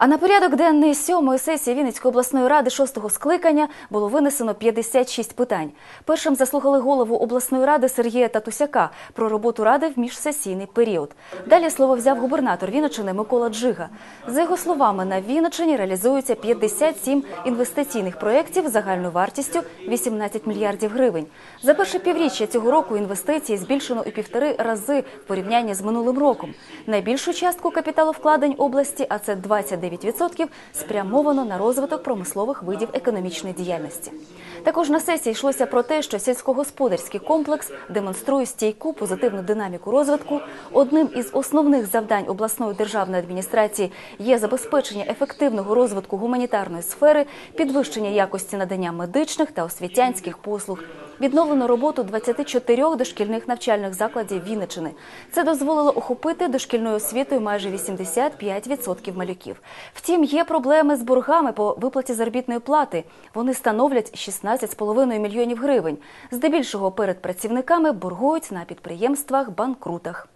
А на порядок денний сьомої сесії Вінницької обласної ради шостого скликання було винесено 56 питань. Першим заслухали голову обласної ради Сергія Татусяка про роботу ради в міжсесійний період. Далі слово взяв губернатор Вінниччини Микола Джига. За його словами, на Вінниччині реалізується 57 інвестиційних проєктів загальною вартістю 18 мільярдів гривень. За перше півріччя цього року інвестиції збільшено у півтори рази в порівнянні з минулим роком. Найбільшу частку капіталовкладень області, а це 29%, спрямовано на розвиток промислових видів економічної діяльності. Також на сесії йшлося про те, що сільськогосподарський комплекс демонструє стійку позитивну динаміку розвитку. Одним із основних завдань обласної державної адміністрації є забезпечення ефективного розвитку гуманітарної сфери, підвищення якості надання медичних та освітянських послуг. Відновлено роботу 24 дошкільних навчальних закладів Вінничини. Це дозволило охопити дошкільною освітою майже 85% малюків. Втім, є проблеми з боргами по виплаті заробітної плати. Вони становлять 16,5 мільйонів гривень. Здебільшого перед працівниками боргують на підприємствах банкрутах.